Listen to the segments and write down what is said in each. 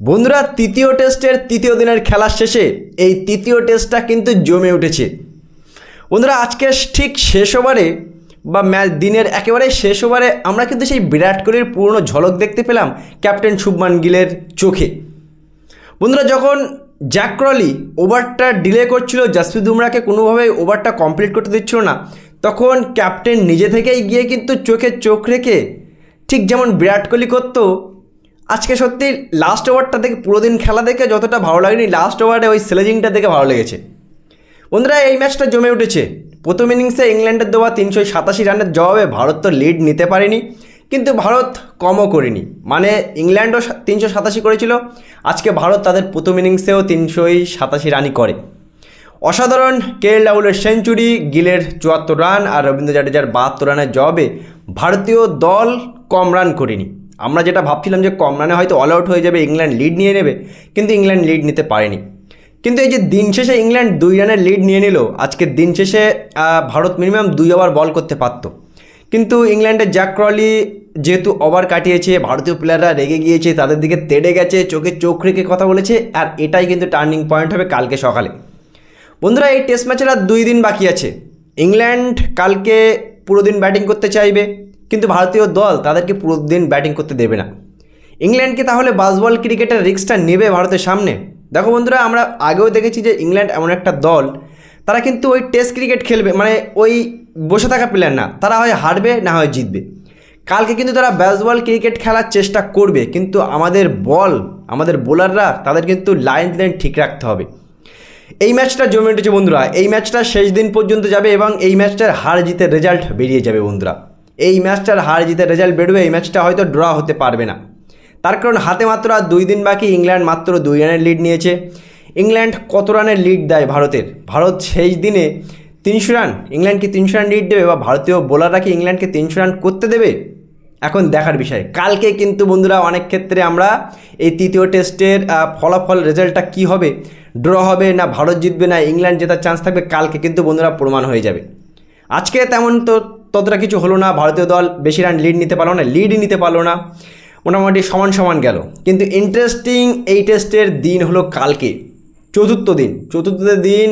বন্ধুরা, তৃতীয় টেস্টের তৃতীয় দিনের খেলার শেষে এই তৃতীয় টেস্টটা কিন্তু জমে উঠেছে। বন্ধুরা আজকে ঠিক শেষ ওভারে বা ম্যাচ দিনের একেবারে শেষ ওভারে আমরা কিন্তু সেই বিরাট কোহলির পুরনো ঝলক দেখতে পেলাম ক্যাপ্টেন শুভমান গিলের চোখে। বন্ধুরা, যখন জ্যাক ক্রলি ওভারটা ডিলে করছিল, জাসপ্রীত বুমরাকে কোনোভাবে ওভারটা কমপ্লিট করতে দিচ্ছিল না, তখন ক্যাপ্টেন নিজে থেকেই গিয়ে কিন্তু চোখে চোখ রেখে ঠিক যেমন বিরাট কোহলি করতো আজকে সত্যি লাস্ট ওভারটা দেখে পুরো দিন খেলা দেখে যতটা ভালো লাগেনি লাস্ট ওভারে ওই স্লেজিংটা দেখে ভালো লেগেছে। বন্ধুরা, এই ম্যাচটা জমে উঠেছে। প্রথম ইনিংসে ইংল্যান্ডের দেওয়া তিনশো সাতাশি রানের জবাবে ভারত তো লিড নিতে পারেনি, কিন্তু ভারত কমও করেনি। মানে ইংল্যান্ডও তিনশো সাতাশি করেছিল, আজকে ভারত তাদের প্রথম ইনিংসেও তিনশোই সাতাশি রানই করে। অসাধারণ কে এল রাহুলের সেঞ্চুরি, গিলের চুয়াত্তর রান আর রবীন্দ্র জাডেজার বাহাত্তর রানের জবাবে ভারতীয় দল কম রান করেনি। আমরা যেটা ভাবছিলাম যে কম রানে হয়তো অল আউট হয়ে যাবে, ইংল্যান্ড লিড নিয়ে নেবে, কিন্তু ইংল্যান্ড লিড নিতে পারেনি। কিন্তু এই যে দিন শেষে ইংল্যান্ড দুই রানের লিড নিয়ে নিল, আজকে দিন শেষে ভারত মিনিমাম দুই ওভার বল করতে পারত। কিন্তু ইংল্যান্ডের জ্যাক ক্রলি যেহেতু ওভার কাটিয়েছে, ভারতীয় প্লেয়াররা রেগে গিয়েছে, তাদের দিকে তেড়ে গেছে, চোখে চোখ রেখে কথা বলেছে, আর এটাই কিন্তু টার্নিং পয়েন্ট হবে কালকে সকালে। বন্ধুরা, এই টেস্ট ম্যাচের আর দুই দিন বাকি আছে। ইংল্যান্ড কালকে পুরো দিন ব্যাটিং করতে চাইবে কিন্তু ভারতীয় দল তাদেরকে পুরো দিন ব্যাটিং করতে দেবে না। ইংল্যান্ডকে তাহলে বাসবল ক্রিকেটের রিস্কটা নেবে ভারতের সামনে? দেখো বন্ধুরা, আমরা আগেও দেখেছি যে ইংল্যান্ড এমন একটা দল, তারা কিন্তু ওই টেস্ট ক্রিকেট খেলবে মানে ওই বসে থাকা প্লেয়ার না, তারা হয় হারবে না হয় জিতবে। কালকে কিন্তু তারা ব্যাসবল ক্রিকেট খেলার চেষ্টা করবে, কিন্তু আমাদের বল আমাদের বোলাররা তাদের কিন্তু লাইন লাইন ঠিক রাখতে হবে। এই ম্যাচটা জমে উঠেছে বন্ধুরা, এই ম্যাচটা শেষ দিন পর্যন্ত যাবে এবং এই ম্যাচটার হার জিতের রেজাল্ট বেরিয়ে যাবে বন্ধুরা। এই ম্যাচটার হার জিতের রেজাল্ট বেরোবে, এই ম্যাচটা হয়তো ড্র হতে পারবে না। তার কারণ হাতে মাত্র আর দুই দিন বাকি, ইংল্যান্ড মাত্র দুই রানের লিড নিয়েছে। ইংল্যান্ড কত রানের লিড দেয় ভারতের? ভারত শেষ দিনে তিনশো রান। ইংল্যান্ডকে তিনশো রান লিড দেবে বা ভারতীয় বোলাররা কি ইংল্যান্ডকে তিনশো রান করতে দেবে? এখন দেখার বিষয়। কালকে কিন্তু বন্ধুরা অনেক ক্ষেত্রে আমরা এই তৃতীয় টেস্টের ফলাফল রেজাল্টটা কি হবে, ড্র হবে না ভারত জিতবে না, ইংল্যান্ড জেতার চান্স থাকবে, কালকে কিন্তু বন্ধুরা প্রমাণ হয়ে যাবে। আজকে তেমন তো ততটা কিছু হলো না, ভারতীয় দল বেশি রান লিড নিতে পারল না লিডই নিতে পারল না, মোটামুটি সমান সমান গেল। কিন্তু ইন্টারেস্টিং এই টেস্টের দিন হলো কালকে, চতুর্থ দিন। চতুর্থ দিন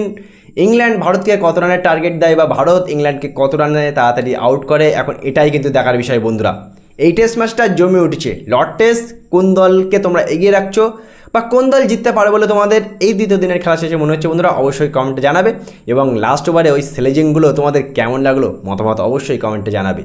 ইংল্যান্ড ভারতকে কত রানের টার্গেট দেয় বা ভারত ইংল্যান্ডকে কত রানে তাড়াতাড়ি আউট করে, এখন এটাই কিন্তু দেখার বিষয় বন্ধুরা। এই টেস্ট ম্যাচটা জমে উঠেছে। লর্ড টেস্ট, কোন দলকে তোমরা এগিয়ে রাখছো বা কোন দল জিততে পারে বলে তোমাদের এই দ্বিতীয় দিনের খেলা শেষে মনে হচ্ছে বন্ধুরা? অবশ্যই কমেন্টে জানাবে এবং লাস্ট ওভারে ওই সেলেজিংগুলো তোমাদের কেমন লাগল? মতামত অবশ্যই কমেন্টে জানাবে।